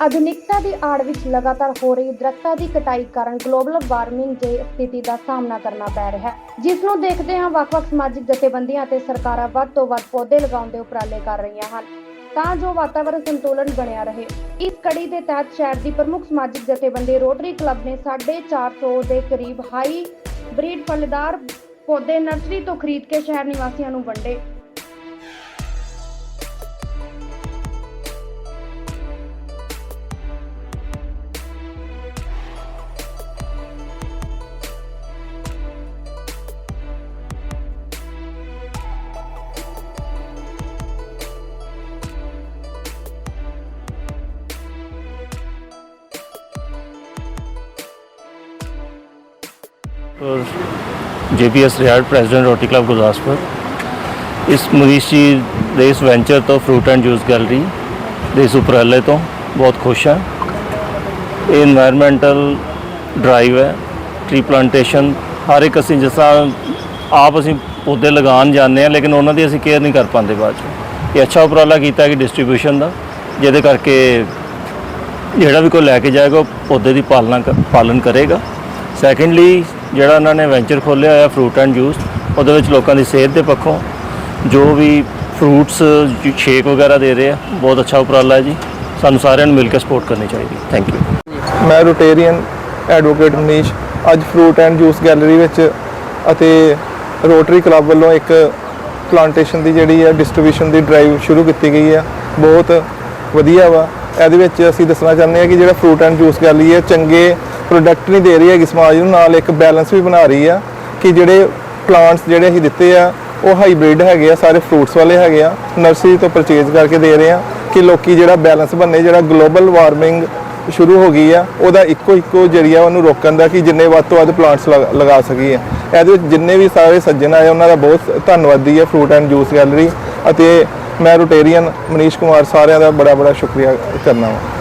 ਆਧੁਨਿਕਤਾ ਦੀ ਆੜ ਵਿੱਚ ਲਗਾਤਾਰ ਹੋ ਰਹੀ ਦਰੱਖਤਾਂ ਦੀ ਕਟਾਈ ਕਾਰਨ ਗਲੋਬਲ ਵਾਰਮਿੰਗ ਦੀ ਸਥਿਤੀ ਦਾ ਸਾਹਮਣਾ ਕਰਨਾ ਪੈ ਰਿਹਾ ਹੈ, ਜਿਸ ਨੂੰ ਦੇਖਦੇ ਹਾਂ ਵੱਖ-ਵੱਖ ਸਮਾਜਿਕ ਜਥੇਬੰਦੀਆਂ ਅਤੇ ਸਰਕਾਰਾਂ ਵੱਧ ਤੋਂ ਵੱਧ ਪੌਦੇ ਲਗਾਉਣ ਦੇ ਉਪਰਾਲੇ ਕਰ ਰਹੀਆਂ ਹਨ। ਤਾਂ ਜੋ ਵਾਤਾਵਰਣ ਸੰਤੁਲਨ ਬਣਿਆ ਰਹੇ। ਇਸ ਕੜੀ ਦੇ ਤਹਿਤ ਸ਼ਹਿਰ ਦੀ ਪ੍ਰਮੁੱਖ ਸਮਾਜਿਕ ਜਥੇਬੰਦੀ ਰੋਟਰੀ ਕਲੱਬ ਨੇ 450 ਦੇ ਕਰੀਬ ਹਾਈ ਬਰੀਡ ਫਲਦਾਰ ਪੌਦੇ ਨਰਸਰੀ ਤੋਂ ਖਰੀਦ ਕੇ ਸ਼ਹਿਰ ਨਿਵਾਸੀਆਂ ਨੂੰ ਵੰਡੇ। JPS Riar president rotary club Gurdaspur. ਇਸ ਮਰੀਸ਼ੀ ਦੇ ਇਸ ਵੈਂਚਰ ਤੋਂ ਫਰੂਟ ਐਂਡ ਜੂਸ ਗੈਲਰੀ ਦੇ ਸੁਪਰਾਲੇ ਤੋਂ ਬਹੁਤ ਖੁਸ਼ ਹਾਂ। ਇਹ এনवायरमेंटਲ ਡਰਾਈਵ ਹੈ ਟ੍ਰੀ ਪਲਾਂਟੇਸ਼ਨ ਹਰ ਇੱਕ ਅਸੀਂ ਜਿਸ ਤਰ੍ਹਾਂ ਆਪ ਅਸੀਂ ਪੌਦੇ ਲਗਾਉਣ ਜਾਂਦੇ ਆ ਲੇਕਿਨ ਉਹਨਾਂ ਦੀ ਅਸੀਂ ਕੇਅਰ ਨਹੀਂ ਕਰ ਪਾਉਂਦੇ ਬਾਅਦ ਚ। ਇਹ ਅੱਛਾ ਉਪਰਾਲਾ ਕੀਤਾ ਕਿ ਡਿਸਟ੍ਰੀਬਿਊਸ਼ਨ ਦਾ, ਜਿਹਦੇ ਕਰਕੇ ਜਿਹੜਾ ਵੀ ਕੋਈ ਲੈ ਕੇ ਜਾਏਗਾ, ਉਹ ਪੌਦੇ ਦੀ ਪਾਲਣਾ ਪਾਲਣ ਕਰੇਗਾ। ਸੈਕੰਡਲੀ ਜਿਹੜਾ ਉਹਨਾਂ ਨੇ ਵੈਂਚਰ ਖੋਲ੍ਹਿਆ ਹੋਇਆ ਫਰੂਟ ਐਂਡ ਜੂਸ ਉਹਦੇ ਵਿੱਚ ਲੋਕਾਂ ਦੀ ਸਿਹਤ ਦੇ ਪੱਖੋਂ ਜੋ ਵੀ ਫਰੂਟਸ ਸ਼ੇਕ ਵਗੈਰਾ ਦੇ ਰਹੇ ਆ, ਬਹੁਤ ਅੱਛਾ ਉਪਰਾਲਾ ਹੈ ਜੀ। ਸਾਨੂੰ ਸਾਰਿਆਂ ਨੂੰ ਮਿਲ ਕੇ ਸਪੋਰਟ ਕਰਨੀ ਚਾਹੀਦੀ। ਥੈਂਕ ਯੂ ਮੈਂ ਰੋਟੇਰੀਅਨ ਐਡਵੋਕੇਟ ਮਨੀਸ਼, ਅੱਜ ਫਰੂਟ ਐਂਡ ਜੂਸ ਗੈਲਰੀ ਵਿੱਚ ਅਤੇ ਰੋਟਰੀ ਕਲੱਬ ਵੱਲੋਂ ਇੱਕ ਪਲਾਂਟੇਸ਼ਨ ਦੀ ਜਿਹੜੀ ਹੈ ਡਿਸਟ੍ਰੀਬਿਊਸ਼ਨ ਦੀ ਡਰਾਈਵ ਸ਼ੁਰੂ ਕੀਤੀ ਗਈ ਹੈ ਬਹੁਤ ਵਧੀਆ ਵਾ। ਇਹਦੇ ਵਿੱਚ ਅਸੀਂ ਦੱਸਣਾ ਚਾਹੁੰਦੇ ਹਾਂ ਕਿ ਜਿਹੜਾ ਫਰੂਟ ਐਂਡ ਜੂਸ ਗੈਲਰੀ ਹੈ ਚੰਗੇ ਪ੍ਰੋਡਕਟ ਨਹੀਂ ਦੇ ਰਹੀ ਹੈਗੀ, ਸਮਾਜ ਨੂੰ ਨਾਲ ਇੱਕ ਬੈਲੈਂਸ ਵੀ ਬਣਾ ਰਹੀ ਆ ਕਿ ਜਿਹੜੇ ਪਲਾਂਟਸ ਜਿਹੜੇ ਅਸੀਂ ਦਿੱਤੇ ਆ, ਉਹ ਹਾਈਬ੍ਰਿਡ ਹੈਗੇ ਆ, ਸਾਰੇ ਫਰੂਟਸ ਵਾਲੇ ਹੈਗੇ ਆ ਨਰਸਰੀ ਤੋਂ ਪਰਚੇਜ਼ ਕਰਕੇ ਦੇ ਰਹੇ ਆ ਕਿ ਲੋਕੀ ਜਿਹੜਾ ਬੈਲੈਂਸ ਬੰਨੇ ਜਿਹੜਾ ਗਲੋਬਲ ਵਾਰਮਿੰਗ ਸ਼ੁਰੂ ਹੋ ਗਈ ਆ, ਉਹਦਾ ਇੱਕੋ ਇੱਕੋ ਜਰੀਆ ਉਹਨੂੰ ਰੋਕਣ ਦਾ ਕਿ ਜਿੰਨੇ ਵੱਧ ਤੋਂ ਵੱਧ ਪਲਾਂਟਸ ਲਗਾ ਸਕੀਏ। ਇਹਦੇ ਵਿੱਚ ਜਿੰਨੇ ਵੀ ਸਾਰੇ ਸੱਜਣ ਆਏ, ਉਹਨਾਂ ਦਾ ਬਹੁਤ ਧੰਨਵਾਦੀ ਆ ਫਰੂਟ ਐਂਡ ਜੂਸ ਗੈਲਰੀ ਅਤੇ ਮੈਂ ਰੋਟੇਰੀਅਨ ਮਨੀਸ਼ ਕੁਮਾਰ ਸਾਰਿਆਂ ਦਾ ਬੜਾ ਬੜਾ ਸ਼ੁਕਰੀਆ ਕਰਨਾ ਵਾ।